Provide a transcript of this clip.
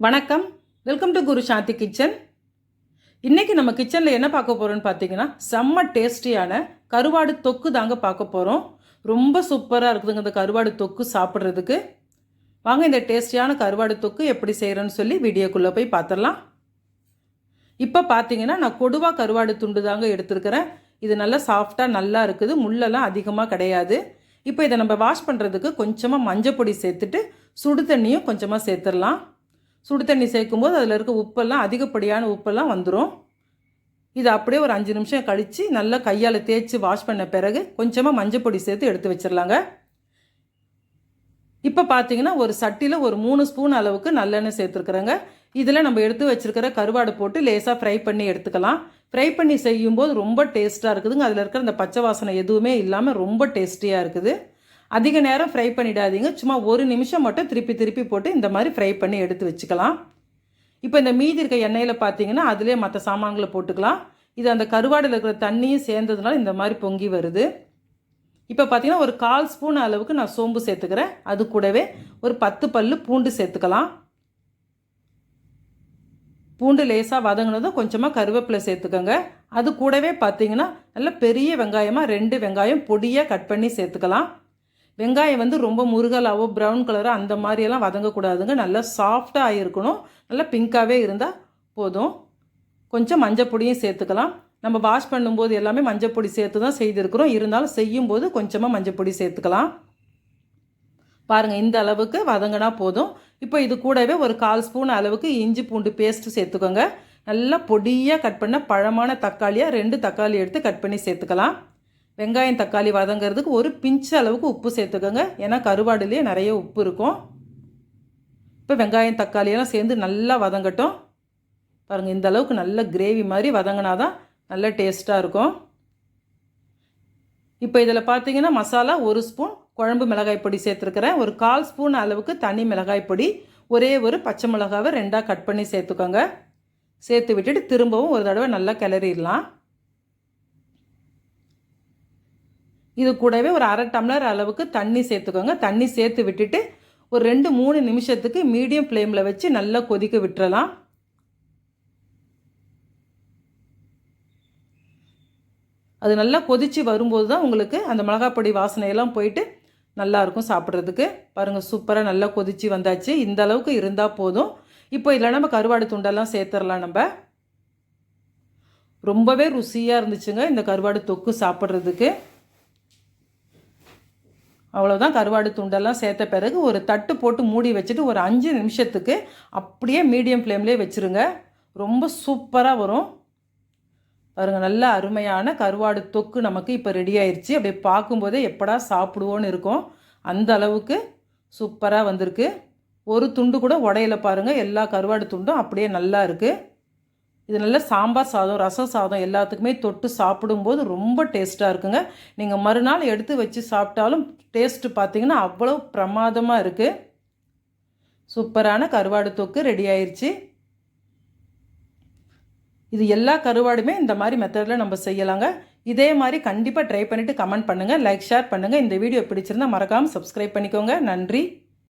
வணக்கம். Welcome to Guru Shanthi kitchen இன்றைக்கி நம்ம கிச்சனில் என்ன பார்க்க போகிறோம்னு பார்த்தீங்கன்னா செம்ம டேஸ்டியான கருவாடு தொக்கு தாங்க பார்க்க போகிறோம் ரொம்ப சூப்பராக இருக்குதுங்க இந்த கருவாடு தொக்கு சாப்பிட்றதுக்கு. வாங்க இந்த டேஸ்டியான கருவாடு தொக்கு எப்படி செய்கிறேன்னு சொல்லி வீடியோக்குள்ளே போய் பார்த்துடலாம். இப்போ பார்த்தீங்கன்னா நான் கொடுவா கருவாடு துண்டு தாங்க எடுத்துருக்கிறேன். இது நல்லா சாஃப்டாக நல்லா இருக்குது. முள்ளெல்லாம் அதிகமாக கிடையாது. இப்போ இதை நம்ம வாஷ் பண்ணுறதுக்கு கொஞ்சமாக மஞ்சள் பொடி சேர்த்துட்டு சுடு தண்ணியும் கொஞ்சமாக சேர்த்துடலாம். சுடு தண்ணி சேர்க்கும்போது அதில் இருக்க உப்பெல்லாம் அதிகப்படியான உப்பெல்லாம் வந்துடும் இது அப்படியே ஒரு அஞ்சு நிமிஷம் கழித்து நல்லா கையால் தேய்ச்சி வாஷ் பண்ண பிறகு கொஞ்சமாக மஞ்சள் பொடி சேர்த்து எடுத்து வச்சிடலாங்க இப்போ பார்த்தீங்கன்னா ஒரு சட்டியில் ஒரு மூணு ஸ்பூன் அளவுக்கு நல்லெண்ணெய் சேர்த்துருக்குறேங்க. இதில் நம்ம எடுத்து வச்சுருக்கிற கருவாடு போட்டு லேசாக ஃப்ரை பண்ணி எடுத்துக்கலாம். ஃப்ரை பண்ணி செய்யும்போது ரொம்ப டேஸ்ட்டாக இருக்குதுங்க. அதில் இருக்கிற அந்த பச்சை வாசனை எதுவுமே இல்லாமல் ரொம்ப டேஸ்டியாக இருக்குது. அதிக நேரம் ஃப்ரை பண்ணிடாதீங்க. சும்மா ஒரு நிமிஷம் மட்டும் திருப்பி திருப்பி போட்டு இந்த மாதிரி ஃப்ரை பண்ணி எடுத்து வச்சுக்கலாம். இப்போ இந்த மீதி இருக்க எண்ணெயில் பார்த்தீங்கன்னா அதிலே மற்ற சாமான்களை போட்டுக்கலாம். இது அந்த கருவாடில் இருக்கிற தண்ணியும் சேர்ந்ததுனால இந்த மாதிரி பொங்கி வருது. இப்போ பார்த்தீங்கன்னா ஒரு கால் ஸ்பூன் அளவுக்கு நான் சோம்பு சேர்த்துக்கிறேன். அது கூடவே ஒரு பத்து பல்லு பூண்டு சேர்த்துக்கலாம். பூண்டு லேசாக வதங்கினதும் கொஞ்சமாக கருவேப்பிலை சேர்த்துக்கோங்க. அது கூடவே பார்த்தீங்கன்னா நல்ல பெரிய வெங்காயமாக ரெண்டு வெங்காயம் பொடியாக கட் பண்ணி சேர்த்துக்கலாம். வெங்காயம் வந்து ரொம்ப முருகலாவோ ப்ரௌன் கலரோ அந்த மாதிரியெல்லாம் வதங்கக்கூடாதுங்க. நல்லா சாஃப்டாக ஆகிருக்கணும் நல்லா பிங்க்காகவே இருந்தால் போதும். கொஞ்சம் மஞ்சள் பொடியும் சேர்த்துக்கலாம். நம்ம வாஷ் பண்ணும்போது எல்லாமே மஞ்சள் பொடி சேர்த்து தான் செய்திருக்கிறோம். இருந்தாலும் செய்யும்போது கொஞ்சமாக மஞ்சள் பொடி சேர்த்துக்கலாம். பாருங்கள் இந்த அளவுக்கு வதங்கினா போதும். இப்போ இது கூடவே ஒரு கால் ஸ்பூன் அளவுக்கு இஞ்சி பூண்டு பேஸ்ட்டு சேர்த்துக்கோங்க. நல்லா பொடியாக கட் பண்ண பழமான தக்காளியாக ரெண்டு தக்காளி எடுத்து கட் பண்ணி சேர்த்துக்கலாம். வெங்காயம் தக்காளி வதங்கிறதுக்கு ஒரு பிஞ்சு அளவுக்கு உப்பு சேர்த்துக்கோங்க. ஏன்னா கருவாடுலேயே நிறைய உப்பு இருக்கும். இப்போ வெங்காயம் தக்காளியெல்லாம் சேர்ந்து நல்லா வதங்கட்டும். பாருங்கள் இந்த அளவுக்கு நல்ல கிரேவி மாதிரி வதங்கினா தான் நல்ல டேஸ்ட்டாக இருக்கும். இப்போ இதில் பார்த்தீங்கன்னா மசாலா ஒரு ஸ்பூன் குழம்பு மிளகாய் பொடி சேர்த்துருக்கிறேன். ஒரு கால் ஸ்பூன் அளவுக்கு தனி மிளகாய் பொடி ஒரே ஒரு பச்சை மிளகாவை ரெண்டாக கட் பண்ணி சேர்த்துக்கோங்க. சேர்த்து விட்டுட்டு திரும்பவும் ஒரு தடவை நல்லா கிளறிடலாம். இது கூடவே ஒரு அரை டம்ளர் அளவுக்கு தண்ணி சேர்த்துக்கோங்க. தண்ணி சேர்த்து விட்டுட்டு ஒரு ரெண்டு மூணு நிமிஷத்துக்கு மீடியம் ஃப்ளேமில் வச்சு நல்லா கொதிக்க விட்டுறலாம். அது நல்லா கொதித்து வரும்போது தான் உங்களுக்கு அந்த மிளகாப்பொடி வாசனையெல்லாம் போயிட்டு நல்லாயிருக்கும் சாப்பிட்றதுக்கு. பாருங்கள் சூப்பராக நல்லா கொதித்து வந்தாச்சு. இந்த அளவுக்கு இருந்தால் போதும். இப்போ இதில் நம்ம கருவாடு துண்டெல்லாம் சேர்த்துடலாம் நம்ம. ரொம்பவே ருசியாக இருந்துச்சுங்க இந்த கருவாடு தொக்கு சாப்பிட்றதுக்கு. அவ்வளோதான் கருவாடு துண்டெல்லாம் சேர்த்த பிறகு ஒரு தட்டு போட்டு மூடி வச்சுட்டு ஒரு அஞ்சு நிமிஷத்துக்கு அப்படியே மீடியம் ஃப்ளேம்லேயே வச்சுருங்க. ரொம்ப சூப்பராக வரும். பாருங்கள் நல்ல அருமையான கருவாடு தொக்கு நமக்கு இப்போ ரெடி ஆயிடுச்சு அப்படியே பார்க்கும்போதே எப்படா சாப்பிடுவோன்னு இருக்கும். அந்த அளவுக்கு சூப்பராக வந்திருக்கு. ஒரு துண்டு கூட உடையில பாருங்கள் எல்லா கருவாடு துண்டும் அப்படியே நல்லா இருக்குது இது நல்ல சாம்பார் சாதம் ரசம் சாதம் எல்லாத்துக்குமே தொட்டு சாப்பிடும்போது ரொம்ப டேஸ்ட்டாக இருக்குங்க. நீங்கள் மறுநாள் எடுத்து வச்சு சாப்பிட்டாலும் டேஸ்ட்டு பார்த்தீங்கன்னா அவ்வளோ பிரமாதமாக இருக்குது சூப்பரான கருவாடு தொக்கு ரெடி ஆயிடுச்சு இது எல்லா கருவாடுமே இந்த மாதிரி மெத்தடில் நம்ம செய்யலாங்க. இதே மாதிரி கண்டிப்பாக ட்ரை பண்ணிவிட்டு கமெண்ட் பண்ணுங்கள் லைக் ஷேர் பண்ணுங்கள் இந்த வீடியோ பிடிச்சிருந்தா மறக்காமல் சப்ஸ்கிரைப் பண்ணிக்கோங்க. நன்றி.